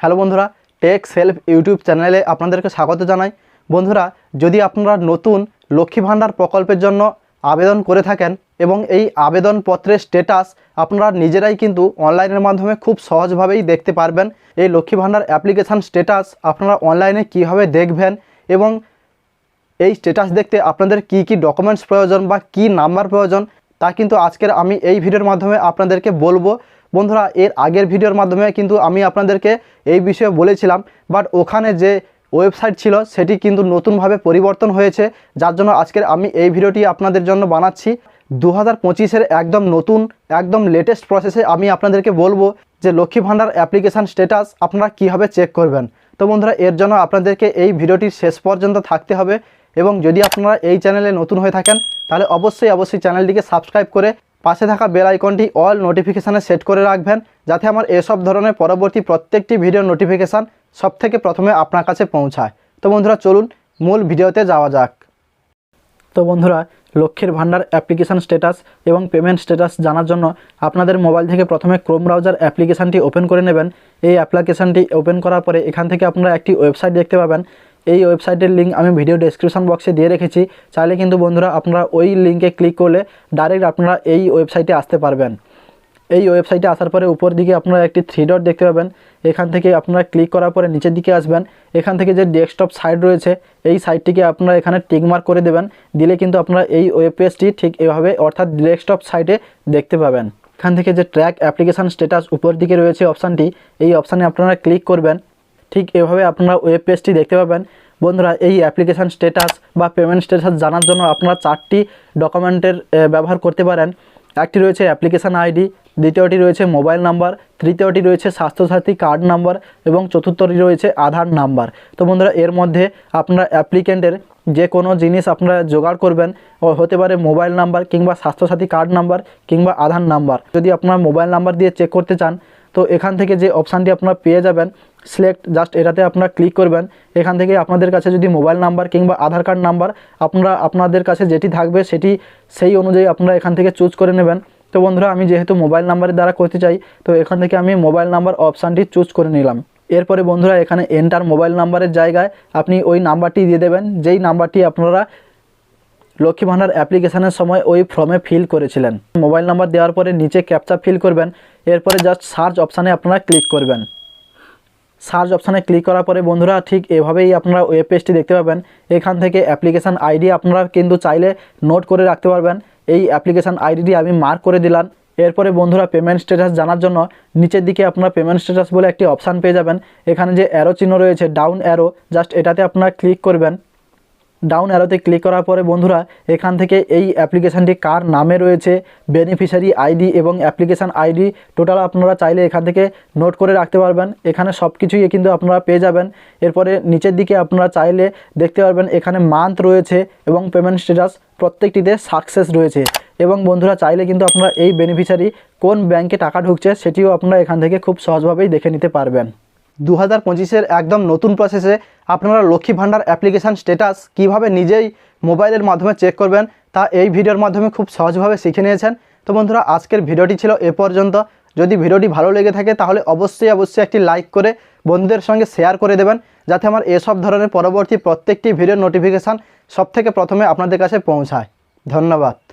Hello বন্ধুরা take self YouTube চ্যানেলে আপনাদেরকে স্বাগত জানাই। বন্ধুরা, যদি আপনারা নতুন লক্ষ্মী ভাণ্ডার প্রকল্পের জন্য আবেদন করে থাকেন এবং এই আবেদনপত্রের স্টেটাস আপনারা নিজেরাই কিন্তু অনলাইনের মাধ্যমে খুব সহজভাবেই দেখতে পারবেন, এই লক্ষ্মী ভাণ্ডার অ্যাপ্লিকেশান স্টেটাস আপনারা অনলাইনে কীভাবে দেখবেন এবং এই স্ট্যাটাস দেখতে আপনাদের কি কি ডকুমেন্টস প্রয়োজন বা কি নাম্বার প্রয়োজন, তা কিন্তু আজকের আমি এই ভিডিওর মাধ্যমে আপনাদেরকে বলব। বন্ধুরা, এর আগের ভিডিওর মাধ্যমে কিন্তু আমি আপনাদেরকে এই বিষয়ে বলেছিলাম বাট ওখানে যে ওয়েবসাইট ছিল, সেটি কিন্তু নতুনভাবে পরিবর্তন হয়েছে। যার জন্য আজকের আমি এই ভিডিওটি আপনাদের জন্য বানাচ্ছি। দু হাজার একদম নতুন, একদম লেটেস্ট প্রসেসে আমি আপনাদেরকে বলব যে লক্ষ্মী ভাণ্ডার অ্যাপ্লিকেশান স্ট্যাটাস আপনারা কীভাবে চেক করবেন। তো বন্ধুরা, এর জন্য আপনাদেরকে এই ভিডিওটির শেষ পর্যন্ত থাকতে হবে এবং যদি আপনারা এই চ্যানেলে নতুন হয়ে থাকেন, তাহলে অবশ্যই অবশ্যই চ্যানেলটিকে সাবস্ক্রাইব করে পাশে থাকা বেল আইকনটি অল নোটিফিকেশানে সেট করে রাখবেন, যাতে আমার এসব ধরনের পরবর্তী প্রত্যেকটি ভিডিও নোটিফিকেশান সব থেকে প্রথমে আপনার কাছে পৌঁছায়। তো বন্ধুরা, চলুন মূল ভিডিওতে যাওয়া যাক। তো বন্ধুরা, লক্ষ্মীর ভাণ্ডার অ্যাপ্লিকেশান স্ট্যাটাস এবং পেমেন্ট স্ট্যাটাস জানার জন্য আপনাদের মোবাইল থেকে প্রথমে ক্রোম ব্রাউজার অ্যাপ্লিকেশানটি ওপেন করে নেবেন। এই অ্যাপ্লিকেশানটি ওপেন করার পরে এখান থেকে আপনারা একটি ওয়েবসাইট দেখতে পাবেন। এই ওয়েবসাইটের লিঙ্ক আমি ভিডিও ডেসক্রিপশন বক্সে দিয়ে রেখেছি। চাইলে কিন্তু বন্ধুরা আপনারা ওই লিঙ্কে ক্লিক করলে ডাইরেক্ট আপনারা এই ওয়েবসাইটে আসতে পারবেন। এই ওয়েবসাইটে আসার পরে উপর দিকে আপনারা একটি থ্রি ডট দেখতে পাবেন। এখান থেকে আপনারা ক্লিক করার পরে নিচের দিকে আসবেন। এখান থেকে যে ডেস্কটপ সাইট রয়েছে, এই সাইটটিকে আপনারা এখানে টিকমার্ক করে দেবেন। দিলে কিন্তু আপনারা এই ওয়েব পেজটি ঠিক এভাবে, অর্থাৎ ডেস্কটপ সাইটে দেখতে পাবেন। এখান থেকে যে ট্র্যাক অ্যাপ্লিকেশান স্ট্যাটাস উপর দিকে রয়েছে অপশানটি এই অপশানে আপনারা ক্লিক করবেন। ঠিক এভাবে আপনারা ওয়েব পেজটি দেখতে পাবেন। বন্ধুরা, এই অ্যাপ্লিকেশান স্ট্যাটাস বা পেমেন্ট স্ট্যাটাস জানার জন্য আপনারা চারটি ডকুমেন্টের ব্যবহার করতে পারেন। একটি রয়েছে অ্যাপ্লিকেশান আইডি দ্বিতীয়টি রয়েছে মোবাইল নাম্বার, তৃতীয়টি রয়েছে স্বাস্থ্যসাথী কার্ড নাম্বার এবং চতুর্থটি রয়েছে আধার নাম্বার। তো বন্ধুরা, এর মধ্যে আপনারা অ্যাপ্লিকেন্টের যে কোনো জিনিস আপনারা জোগাড় করবেন হতে পারে মোবাইল নাম্বার কিংবা স্বাস্থ্যসাথী কার্ড নাম্বার কিংবা আধার নাম্বার। যদি আপনারা মোবাইল নাম্বার দিয়ে চেক করতে চান, তো এখান থেকে যে অপশানটি আপনারা পেয়ে যাবেন, সিলেক্ট জাস্ট এটাতে আপনারা ক্লিক করবেন। এখান থেকে আপনাদের কাছে যদি মোবাইল নাম্বার কিংবা আধার কার্ড নাম্বার, আপনারা আপনাদের কাছে যেটি থাকবে সেটি সেই অনুযায়ী আপনারা এখান থেকে চুজ করে নেবেন। তো বন্ধুরা, আমি যেহেতু মোবাইল নাম্বারের দ্বারা করতে চাই, তো এখান থেকে আমি মোবাইল নাম্বার অপশানটি চুজ করে নিলাম। এরপরে বন্ধুরা, এখানে এন্টার মোবাইল নাম্বারের জায়গায় আপনি ওই নাম্বারটি দিয়ে দেবেন, যেই নাম্বারটি আপনারা লক্ষ্মী ভাণ্ডার অ্যাপ্লিকেশানের সময় ওই ফর্মে ফিল করেছিলেন। মোবাইল নাম্বার দেওয়ার পরে নিচে ক্যাপচা ফিল করবেন, এরপরে জাস্ট সার্চ অপশানে আপনারা ক্লিক করবেন। সার্চ অপশানে ক্লিক করার পরে বন্ধুরা, ঠিক এভাবেই আপনারা ওয়েব পেজটি দেখতে পাবেন। এখান থেকে অ্যাপ্লিকেশান আইডি আপনারা কিন্তু চাইলে নোট করে রাখতে পারবেন। এই অ্যাপ্লিকেশান আইডিটি আমি মার্ক করে দিলাম। এরপরে বন্ধুরা পেমেন্ট স্ট্যাটাস জানার জন্য নিচের দিকে আপনারা পেমেন্ট স্ট্যাটাস বলে একটি অপশান পেয়ে যাবেন। এখানে যে অ্যারো চিহ্ন রয়েছে ডাউন অ্যারো জাস্ট এটাতে আপনারা ক্লিক করবেন। ডাউন অ্যারোতে ক্লিক করার পরে বন্ধুরা এখান থেকে এই অ্যাপ্লিকেশানটি কার নামে রয়েছে বেনিফিশিয়ারি আইডি এবং অ্যাপ্লিকেশান আইডি টোটাল আপনারা চাইলে এখান থেকে নোট করে রাখতে পারবেন। এখানে সব কিছুই কিন্তু আপনারা পেয়ে যাবেন। এরপরে নিচের দিকে আপনারা চাইলে দেখতে পারবেন এখানে মান্থ রয়েছে এবং পেমেন্ট স্ট্যাটাস প্রত্যেকটিতে সাকসেস রয়েছে। এবং বন্ধুরা, চাইলে কিন্তু আপনারা এই বেনিফিশিয়ারি কোন ব্যাংকে টাকা ঢুকছে সেটিও আপনারা এখান থেকে খুব সহজভাবেই দেখে নিতে পারবেন। দু হাজার পঁচিশের একদম নতুন প্রসেসে আপনারা লক্ষ্মী ভাণ্ডার অ্যাপ্লিকেশান স্ট্যাটাস কীভাবে নিজেই মোবাইলের মাধ্যমে চেক করবেন, তা এই ভিডিওর মাধ্যমে খুব সহজভাবে শিখে নিয়েছেন। তো বন্ধুরা, আজকের ভিডিওটি ছিল এ পর্যন্ত। যদি ভিডিওটি ভালো লেগে থাকে, তাহলে অবশ্যই অবশ্যই একটি লাইক করে বন্ধুদের সঙ্গে শেয়ার করে দেবেন, যাতে আমার এসব ধরনের পরবর্তী প্রত্যেকটি ভিডিওর নোটিফিকেশান সব থেকে প্রথমে আপনাদের কাছে পৌঁছায়। ধন্যবাদ।